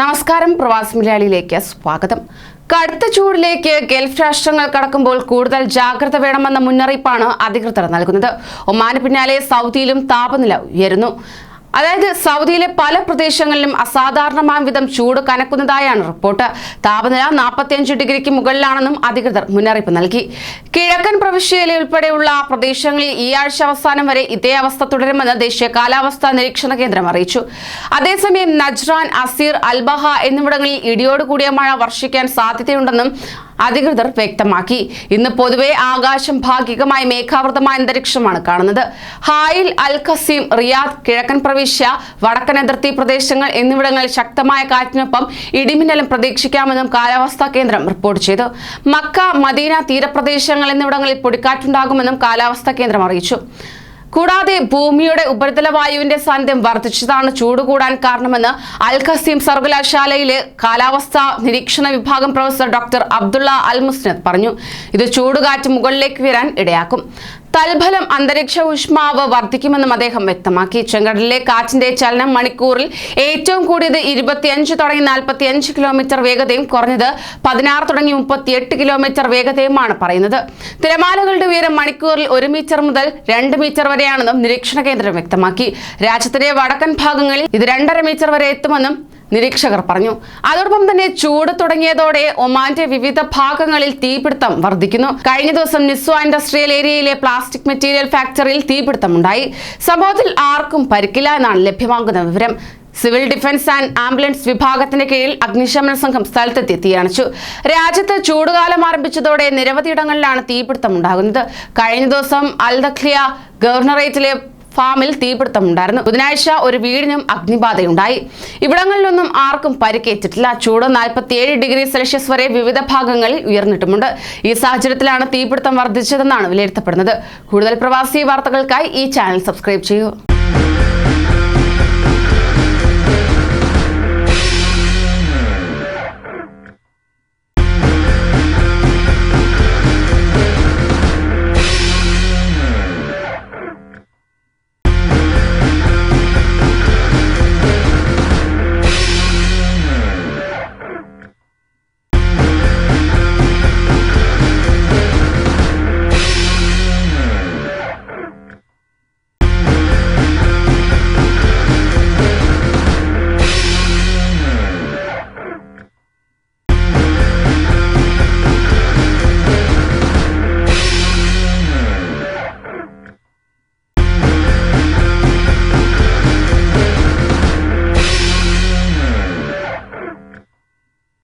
നമസ്കാരം പ്രവാസി മലയാളിയിലേക്ക് സ്വാഗതം. കടുത്ത ചൂടിലേക്ക് ഗൾഫ് രാഷ്ട്രങ്ങൾ കടക്കുമ്പോൾ കൂടുതൽ ജാഗ്രത വേണമെന്ന മുന്നറിയിപ്പാണ് അധികൃതർ നൽകുന്നത്. ഒമാന് പിന്നാലെ സൗദിയിലും താപനില ഉയരുന്നു. അതായത് സൗദിയിലെ പല പ്രദേശങ്ങളിലും അസാധാരണമായ വിധം ചൂട് കനക്കുന്നതായാണ് റിപ്പോർട്ട്. താപനില നാൽപ്പത്തിയഞ്ച് ഡിഗ്രിക്ക് മുകളിലാണെന്നും അധികൃതർ മുന്നറിയിപ്പ് നൽകി. കിഴക്കൻ പ്രവിശ്യയിലെ ഉൾപ്പെടെയുള്ള പ്രദേശങ്ങളിൽ ഈ ആഴ്ച അവസാനം വരെ ഇതേ അവസ്ഥ തുടരുമെന്ന് ദേശീയ കാലാവസ്ഥാ നിരീക്ഷണ കേന്ദ്രം അറിയിച്ചു. അതേസമയം നജ്റാൻ അസീർ അൽബഹ എന്നിവിടങ്ങളിൽ ഇടിയോട് കൂടിയ മഴ വർഷിക്കാൻ സാധ്യതയുണ്ടെന്നും അധികൃതർ വ്യക്തമാക്കി. ഇന്ന് പൊതുവെ ആകാശം ഭാഗികമായി മേഘാവൃതമായ അന്തരീക്ഷമാണ് കാണുന്നത്. ഹായിൽ അൽ ഖസീം റിയാദ് കിഴക്കൻ പ്രവിശ്യ വടക്കൻ അതിർത്തി പ്രദേശങ്ങൾ എന്നിവിടങ്ങളിൽ ശക്തമായ കാറ്റിനൊപ്പം ഇടിമിന്നലും പ്രതീക്ഷിക്കാമെന്നും കാലാവസ്ഥാ കേന്ദ്രം റിപ്പോർട്ട് ചെയ്തു. മക്ക മദീന തീരപ്രദേശങ്ങൾ എന്നിവിടങ്ങളിൽ പൊടിക്കാറ്റുണ്ടാകുമെന്നും കാലാവസ്ഥാ കേന്ദ്രം അറിയിച്ചു. കൂടാതെ ഭൂമിയുടെ ഉപരിതല വായുവിന്റെ സാന്നിധ്യം വർദ്ധിച്ചതാണ് ചൂട് കൂടാൻ കാരണമെന്ന് അൽ ഖസീം സർവകലാശാലയിലെ കാലാവസ്ഥാ നിരീക്ഷണ വിഭാഗം professor doctor Abdullah Al Musnad പറഞ്ഞു. ഇത് ചൂടുകാറ്റ് മുകളിലേക്ക് വരാൻ ഇടയാക്കും. തൽഫലം അന്തരീക്ഷ ഊഷ്മാവ് വർദ്ധിക്കുമെന്നും അദ്ദേഹം വ്യക്തമാക്കി. ചെങ്കടലിലെ കാറ്റിന്റെ ചലനം മണിക്കൂറിൽ ഏറ്റവും കൂടിയത് ഇരുപത്തിയഞ്ച് തുടങ്ങി നാൽപ്പത്തിയഞ്ച് കിലോമീറ്റർ വേഗതയും കുറഞ്ഞത് പതിനാറ് തുടങ്ങി മുപ്പത്തിയെട്ട് കിലോമീറ്റർ വേഗതയുമാണ് പറയുന്നത്. തിരമാലകളുടെ ഉയരം മണിക്കൂറിൽ ഒരു മീറ്റർ മുതൽ രണ്ട് മീറ്റർ വരെയാണെന്നും നിരീക്ഷണ കേന്ദ്രം വ്യക്തമാക്കി. രാജ്യത്തിന്റെ വടക്കൻ ഭാഗങ്ങളിൽ ഇത് രണ്ടര മീറ്റർ വരെ എത്തുമെന്നും നിരീക്ഷകർ പറഞ്ഞു. അതോടൊപ്പം തന്നെ ചൂട് തുടങ്ങിയതോടെ ഒമാന്റെ വിവിധ ഭാഗങ്ങളിൽ തീപിടുത്തം വർദ്ധിക്കുന്നു. കഴിഞ്ഞ ദിവസം നിസ്വ ഇൻഡസ്ട്രിയൽ ഏരിയയിലെ പ്ലാസ്റ്റിക് മെറ്റീരിയൽ ഫാക്ടറിയിൽ തീപിടുത്തമുണ്ടായി. സംഭവത്തിൽ ആർക്കും പരിക്കില്ല എന്നാണ് ലഭ്യമാകുന്ന വിവരം. സിവിൽ ഡിഫൻസ് ആൻഡ് ആംബുലൻസ് വിഭാഗത്തിന്റെ കീഴിൽ അഗ്നിശമന സംഘം സ്ഥലത്തെത്തി തീയണച്ചു. രാജ്യത്ത് ചൂടുകാലം ആരംഭിച്ചതോടെ നിരവധിയിടങ്ങളിലാണ് തീപിടുത്തം ഉണ്ടാകുന്നത് കഴിഞ്ഞ ദിവസം അൽദഖ്ലിയ ഗവർണറേറ്റിലെ ഫാമിൽ തീപിടുത്തമുണ്ടായിരുന്നു. ബുധനാഴ്ച ഒരു വീടിനും അഗ്നിബാധയുണ്ടായി. ഇവിടങ്ങളിലൊന്നും ആർക്കും പരിക്കേറ്റിട്ടില്ല. ചൂട് നാൽപ്പത്തിയേഴ് ഡിഗ്രി സെൽഷ്യസ് വരെ വിവിധ ഭാഗങ്ങളിൽ ഉയർന്നിട്ടുമുണ്ട്. ഈ സാഹചര്യത്തിലാണ് തീപിടുത്തം വർദ്ധിച്ചതെന്നാണ് വിലയിരുത്തപ്പെടുന്നത്. കൂടുതൽ പ്രവാസി വാർത്തകൾക്കായി ഈ ചാനൽ സബ്സ്ക്രൈബ് ചെയ്യൂ.